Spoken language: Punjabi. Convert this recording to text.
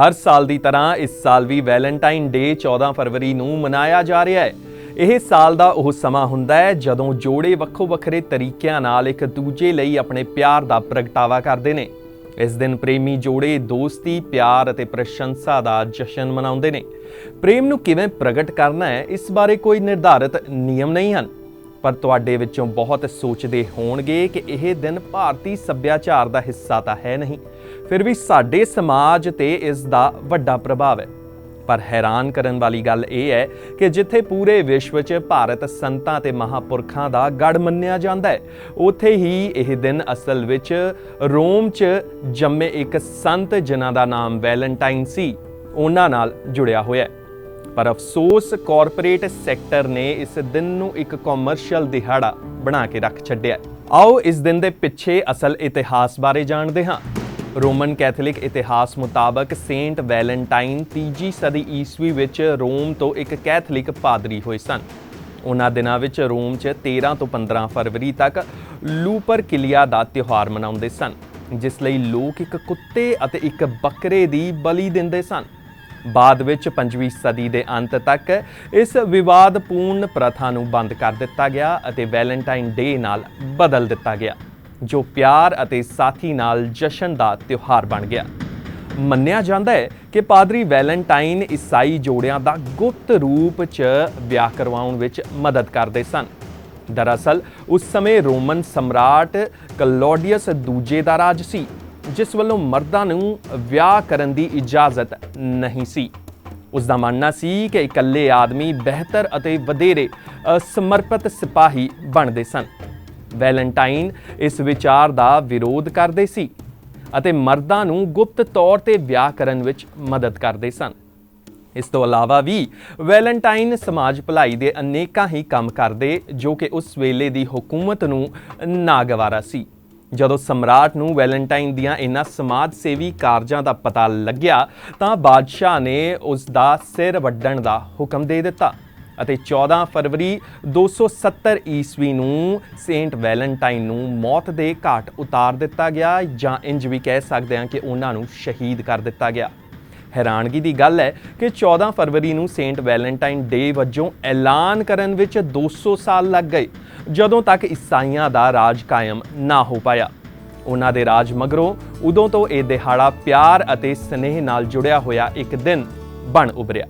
ਹਰ ਸਾਲ ਦੀ ਤਰ੍ਹਾਂ ਇਸ ਸਾਲ ਵੀ ਵੈਲੈਂਟਾਈਨ ਡੇ 14 ਫਰਵਰੀ ਨੂੰ ਮਨਾਇਆ ਜਾ ਰਿਹਾ ਹੈ। ਇਹ ਸਾਲ ਦਾ ਉਹ ਸਮਾਂ ਹੁੰਦਾ ਹੈ ਜਦੋਂ ਜੋੜੇ ਵੱਖੋ ਵੱਖਰੇ ਤਰੀਕਿਆਂ ਨਾਲ ਇੱਕ ਦੂਜੇ ਲਈ ਆਪਣੇ ਪਿਆਰ ਦਾ ਪ੍ਰਗਟਾਵਾ ਕਰਦੇ ਨੇ। ਇਸ ਦਿਨ ਪ੍ਰੇਮੀ ਜੋੜੇ ਦੋਸਤੀ, ਪਿਆਰ ਅਤੇ ਪ੍ਰਸ਼ੰਸਾ ਦਾ ਜਸ਼ਨ ਮਨਾਉਂਦੇ ਨੇ। ਪ੍ਰੇਮ ਨੂੰ ਕਿਵੇਂ ਪ੍ਰਗਟ ਕਰਨਾ ਹੈ, ਇਸ ਬਾਰੇ ਕੋਈ ਨਿਰਧਾਰਿਤ ਨਿਯਮ ਨਹੀਂ ਹਨ। ਪਰ ਤੁਹਾਡੇ ਵਿੱਚੋਂ ਬਹੁਤ ਸੋਚਦੇ ਹੋਣਗੇ ਕਿ ਇਹ ਦਿਨ ਭਾਰਤੀ ਸੱਭਿਆਚਾਰ ਦਾ ਹਿੱਸਾ ਤਾਂ ਹੈ ਨਹੀਂ। ਫਿਰ ਵੀ ਸਾਡੇ ਸਮਾਜ ਤੇ ਇਸ ਦਾ ਵੱਡਾ ਪ੍ਰਭਾਵ ਹੈ। ਪਰ ਹੈਰਾਨ ਕਰਨ ਵਾਲੀ ਗੱਲ ਇਹ ਹੈ ਕਿ ਜਿੱਥੇ ਪੂਰੇ ਵਿਸ਼ਵ 'ਚ ਭਾਰਤ ਸੰਤਾਂ ਤੇ ਮਹਾਪੁਰਖਾਂ ਦਾ ਗੜ ਮੰਨਿਆ ਜਾਂਦਾ ਹੈ, ਉੱਥੇ ਹੀ ਇਹ ਦਿਨ ਅਸਲ ਵਿੱਚ ਰੋਮ 'ਚ ਜੰਮੇ ਇੱਕ ਸੰਤ ਜਿਨ੍ਹਾਂ ਦਾ ਨਾਮ ਵੈਲੈਂਟਾਈਨ ਸੀ, ਉਹਨਾਂ ਨਾਲ ਜੁੜਿਆ ਹੋਇਆ ਹੈ। ਪਰ ਅਫਸੋਸ ਕਾਰਪੋਰੇਟ ਸੈਕਟਰ ਨੇ ਇਸ ਦਿਨ ਨੂੰ ਇੱਕ ਕਮਰਸ਼ੀਅਲ ਦਿਹਾੜਾ ਬਣਾ ਕੇ ਰੱਖ ਛੱਡਿਆ ਆਓ ਇਸ ਦਿਨ ਦੇ ਪਿੱਛੇ ਅਸਲ ਇਤਿਹਾਸ ਬਾਰੇ ਜਾਣਦੇ ਹਾਂ। ਰੋਮਨ ਕੈਥੋਲਿਕ ਇਤਿਹਾਸ ਮੁਤਾਬਕ ਸੇਂਟ ਵੈਲੈਂਟਾਈਨ ਤੀਜੀ ਸਦੀ ਈਸਵੀ ਵਿੱਚ ਰੋਮ ਤੋਂ ਇੱਕ ਕੈਥੋਲਿਕ ਪਾਦਰੀ ਹੋਏ ਸਨ। ਉਹਨਾਂ ਦਿਨਾਂ ਵਿੱਚ ਰੋਮ 'ਚ 13 ਤੋਂ 15 ਫਰਵਰੀ ਤੱਕ ਲੂਪਰ ਲੂਪਰਕਿਲੀਆ ਦਾ ਤਿਉਹਾਰ ਮਨਾਉਂਦੇ ਸਨ, ਜਿਸ ਲਈ ਲੋਕ ਇੱਕ ਕੁੱਤੇ ਅਤੇ ਇੱਕ ਬੱਕਰੇ ਦੀ ਬਲੀ ਦਿੰਦੇ ਸਨ। ਬਾਅਦ ਵਿੱਚ 5ਵੀਂ ਸਦੀ ਦੇ ਅੰਤ ਤੱਕ ਇਸ ਵਿਵਾਦਪੂਰਨ ਪ੍ਰਥਾ ਨੂੰ ਬੰਦ ਕਰ ਦਿੱਤਾ ਗਿਆ ਅਤੇ ਵੈਲੈਂਟਾਈਨ ਡੇ ਨਾਲ ਬਦਲ ਦਿੱਤਾ ਗਿਆ। ਜੋ ਪਿਆਰ ਅਤੇ ਸਾਥੀ ਨਾਲ ਜਸ਼ਨ ਦਾ ਤਿਉਹਾਰ ਬਣ ਗਿਆ। ਮੰਨਿਆ ਜਾਂਦਾ ਹੈ ਕਿ ਪਾਦਰੀ ਵੈਲੈਂਟਾਈਨ ਈਸਾਈ ਜੋੜਿਆਂ ਦਾ ਗੁਪਤ ਰੂਪ 'ਚ ਵਿਆਹ ਕਰਵਾਉਣ ਵਿੱਚ ਮਦਦ ਕਰਦੇ ਸਨ। ਦਰਅਸਲ, ਉਸ ਸਮੇਂ ਰੋਮਨ ਸਮਰਾਟ ਕਲੋਡੀਅਸ ਦੂਜੇ ਦਾ ਰਾਜ ਸੀ, ਜਿਸ ਵੱਲੋਂ ਮਰਦਾਂ ਨੂੰ ਵਿਆਹ ਕਰਨ ਦੀ ਇਜਾਜ਼ਤ ਨਹੀਂ ਸੀ। ਉਸ ਦਾ ਮੰਨਣਾ ਸੀ ਕਿ ਇਕੱਲੇ ਆਦਮੀ ਬਿਹਤਰ ਅਤੇ ਵਧੇਰੇ ਸਮਰਪਿਤ ਸਿਪਾਹੀ ਬਣਦੇ ਸਨ। ਵੈਲੈਂਟਾਈਨ ਇਸ ਵਿਚਾਰ ਦਾ ਵਿਰੋਧ ਕਰਦੇ ਸੀ ਅਤੇ ਮਰਦਾਂ ਨੂੰ ਗੁਪਤ ਤੌਰ ਤੇ ਵਿਆਹ ਕਰਨ ਵਿੱਚ ਮਦਦ ਕਰਦੇ ਸਨ। ਇਸ ਤੋਂ ਇਲਾਵਾ ਵੀ ਵੈਲੈਂਟਾਈਨ ਸਮਾਜ ਭਲਾਈ ਦੇ ਅਨੇਕਾਂ ਹੀ ਕੰਮ ਕਰਦੇ, ਜੋ ਕਿ ਉਸ ਵੇਲੇ ਦੀ ਹਕੂਮਤ ਨੂੰ ਨਾਗਵਾਰਾ ਸੀ। ਜਦੋਂ ਸਮਰਾਟ ਨੂੰ ਵੈਲੈਂਟਾਈਨ ਦੀਆਂ ਇਹਨਾਂ ਸਮਾਜ ਸੇਵੀ ਕਾਰਜਾਂ ਦਾ ਪਤਾ ਲੱਗਿਆ, ਤਾਂ ਬਾਦਸ਼ਾਹ ਨੇ ਉਸ ਦਾ ਸਿਰ ਵੱਢਣ ਦਾ ਹੁਕਮ ਦੇ ਦਿੱਤਾ। ਅਤੇ 14 ਫਰਵਰੀ 270 ਈਸਵੀ ਨੂੰ ਸੇਂਟ ਵੈਲੈਂਟਾਈਨ ਨੂੰ ਮੌਤ ਦੇ ਘਾਟ ਉਤਾਰ ਦਿੱਤਾ ਗਿਆ, ਜਾਂ ਇੰਜ ਵੀ ਕਹਿ ਸਕਦੇ ਹਾਂ ਕਿ ਉਹਨਾਂ ਨੂੰ ਸ਼ਹੀਦ ਕਰ ਦਿੱਤਾ ਗਿਆ। ਹੈਰਾਨਗੀ ਦੀ ਗੱਲ ਹੈ ਕਿ 14 ਫਰਵਰੀ ਨੂੰ ਸੇਂਟ ਵੈਲੈਂਟਾਈਨ ਡੇ ਵਜੋਂ ਐਲਾਨ ਕਰਨ ਵਿੱਚ 200 ਸਾਲ ਲੱਗ ਗਏ, ਜਦੋਂ ਤੱਕ ਈਸਾਈਆਂ ਦਾ ਰਾਜ ਕਾਇਮ ਨਾ ਹੋ ਪਾਇਆ। ਉਹਨਾਂ ਦੇ ਰਾਜ ਮਗਰੋਂ ਉਦੋਂ ਤੋਂ ਇਹ ਦਿਹਾੜਾ ਪਿਆਰ ਅਤੇ ਸਨੇਹ ਨਾਲ ਜੁੜਿਆ ਹੋਇਆ ਇੱਕ ਦਿਨ ਬਣ ਉਭਰਿਆ।